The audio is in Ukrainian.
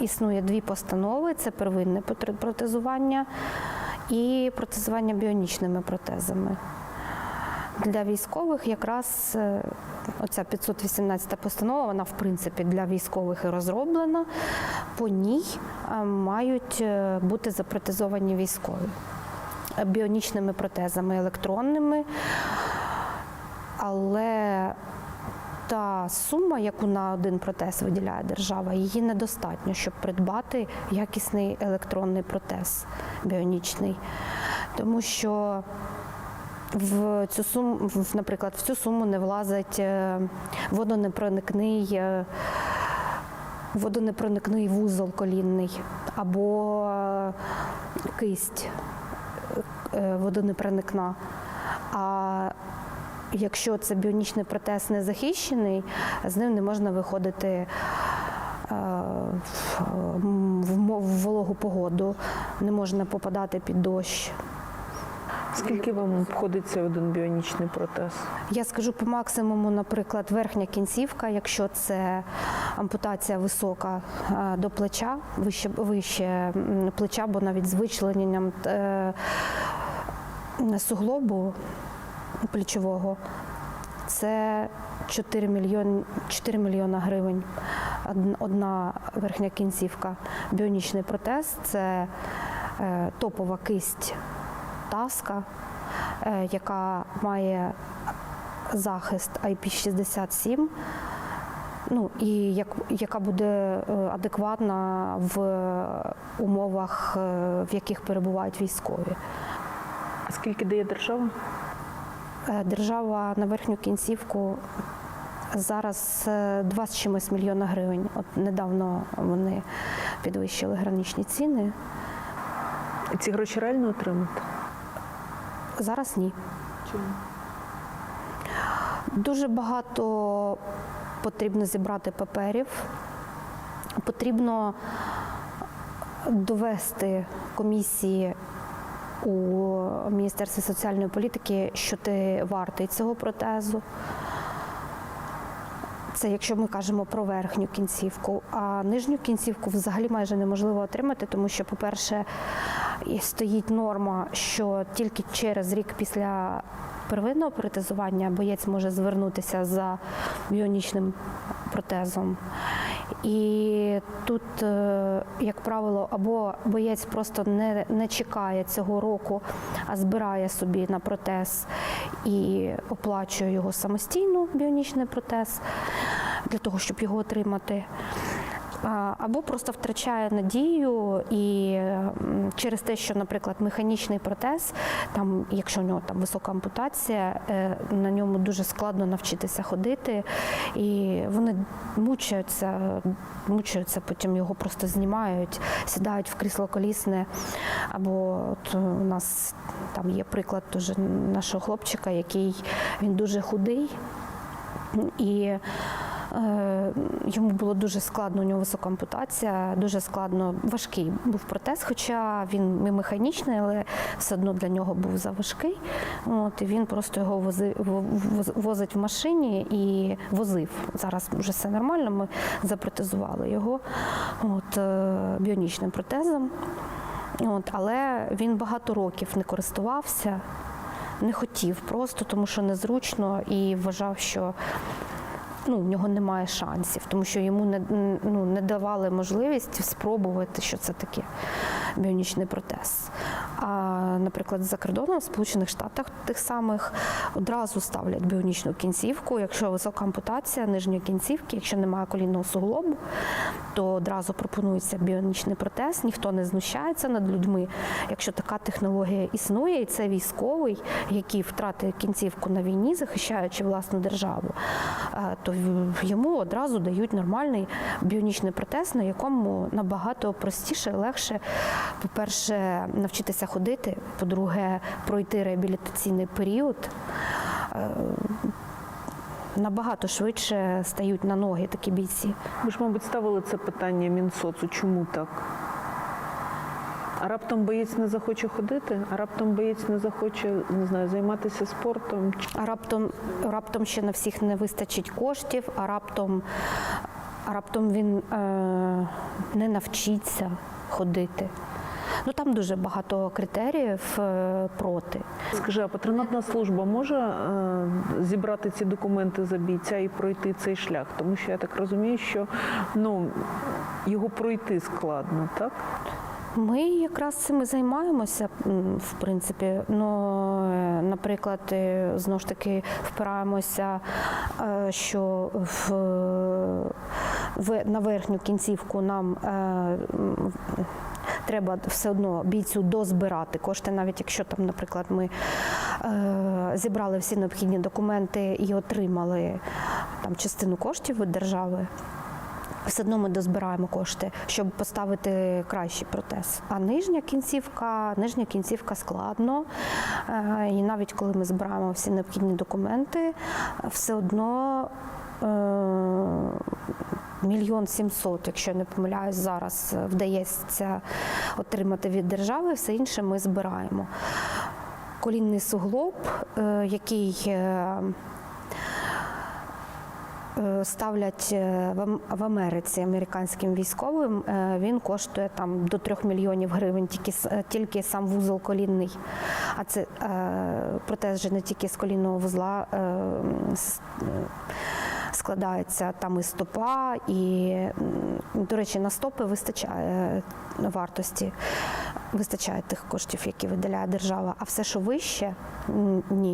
існує дві постанови: це первинне протезування і протезування біонічними протезами. Для військових якраз е, оця 518 постанова, вона в принципі для військових і розроблена. По ній е, мають е, бути запротезовані військові біонічними протезами електронними. Але та сума, яку на один протез виділяє держава, її недостатньо, щоб придбати якісний електронний протез біонічний. Тому що в цю суму, наприклад, в цю суму не влазить е, водонепроникний, е, водонепроникний вузол колінний або е, кисть водонепроникна. А якщо це біонічний протез не захищений, з ним не можна виходити е, в, вологу погоду, не можна попадати під дощ. Скільки вам обходиться один біонічний протез? Я скажу по максимуму, наприклад, верхня кінцівка, якщо це ампутація висока е, до плеча, вище, вище плеча, бо навіть з вичлененням е, суглобу плечового, це 4 мільйони, 4 мільйона гривень. Одна верхня кінцівка. Біонічний протез це е, топова кисть таска, е, яка має захист IP67, ну і як, яка буде е, адекватна в умовах, в яких перебувають військові. Скільки дає держава? Е, Держава на верхню кінцівку зараз е, 2 з чимось мільйона гривень. От недавно вони підвищили граничні ціни. Ці гроші реально отримати? Зараз ні. Чому? Дуже багато потрібно зібрати паперів. Потрібно довести комісії у Міністерстві соціальної політики, що ти вартий цього протезу. Це якщо ми кажемо про верхню кінцівку, а нижню кінцівку взагалі майже неможливо отримати, тому що, по-перше, стоїть норма, що тільки через рік після первинного протезування боєць може звернутися за біонічним протезом. І тут, е, як правило, або боєць просто не, не чекає цього року, а збирає собі на протез і оплачує його самостійно, біонічний протез, для того, щоб його отримати. Або просто втрачає надію і через те, що, наприклад, механічний протез, там, якщо у нього там висока ампутація, е, на ньому дуже складно навчитися ходити, і вони мучаються, мучаються, потім його просто знімають, сідають в крісло колісне. Або от у нас там є приклад дуже нашого хлопчика, який він дуже худий. І йому було дуже складно, у нього висока ампутація, дуже складно, важкий був протез, хоча він і механічний, але все одно для нього був заважкий. От, і він просто його вози, возить в машині і возив. Зараз вже все нормально, ми запротезували його от, е, біонічним протезом. От, але він багато років не користувався, не хотів просто, тому що незручно і вважав, що ну, в нього немає шансів, тому що йому не, ну, не давали можливість спробувати, що це таке біонічний протез. А, наприклад, за кордоном в Сполучених Штатах тих самих одразу ставлять біонічну кінцівку. Якщо висока ампутація нижньої кінцівки, якщо немає колінного суглобу, то одразу пропонується біонічний протез. Ніхто не знущається над людьми. Якщо така технологія існує, і це військовий, який втратив кінцівку на війні, захищаючи власну державу, е, то йому одразу дають нормальний біонічний протез, на якому набагато простіше, легше, по-перше, навчитися ходити, по-друге, пройти реабілітаційний період. Е, Набагато швидше стають на ноги такі бійці. Ви ж, мабуть, ставили це питання Мінсоцу. Чому так? А раптом боєць не захоче ходити, а раптом боєць не захоче не знаю, займатися спортом. А раптом, раптом ще на всіх не вистачить коштів, а раптом, а раптом він е, не навчиться ходити. Ну там дуже багато критеріїв е, проти. Скажи, а патронатна служба може е, зібрати ці документи за бійця і пройти цей шлях? Тому що я так розумію, що ну, його пройти складно, так? Ми якраз цим і займаємося, в принципі. Ну, е, наприклад, знову ж таки впираємося, що в, в, на верхню кінцівку нам. Е, Треба все одно бійцю дозбирати кошти, навіть якщо там, наприклад, ми е, зібрали всі необхідні документи і отримали там частину коштів від держави, все одно ми дозбираємо кошти, щоб поставити кращий протез. А нижня кінцівка, нижня кінцівка складно. Е, І навіть коли ми збираємо всі необхідні документи, все одно. Мільйон сімсот, якщо не помиляюсь, зараз е, вдається отримати від держави, все інше ми збираємо. Колінний суглоб, е, який е, ставлять в Америці американським військовим, він коштує там до 3 мільйонів гривень, тільки, тільки сам вузол колінний. А це протез же не тільки з колінного вузла. Складається там і стопа, і, до речі, на стопи вистачає е, вартості, вистачає тих коштів, які виділяє держава. А все, що вище, ні.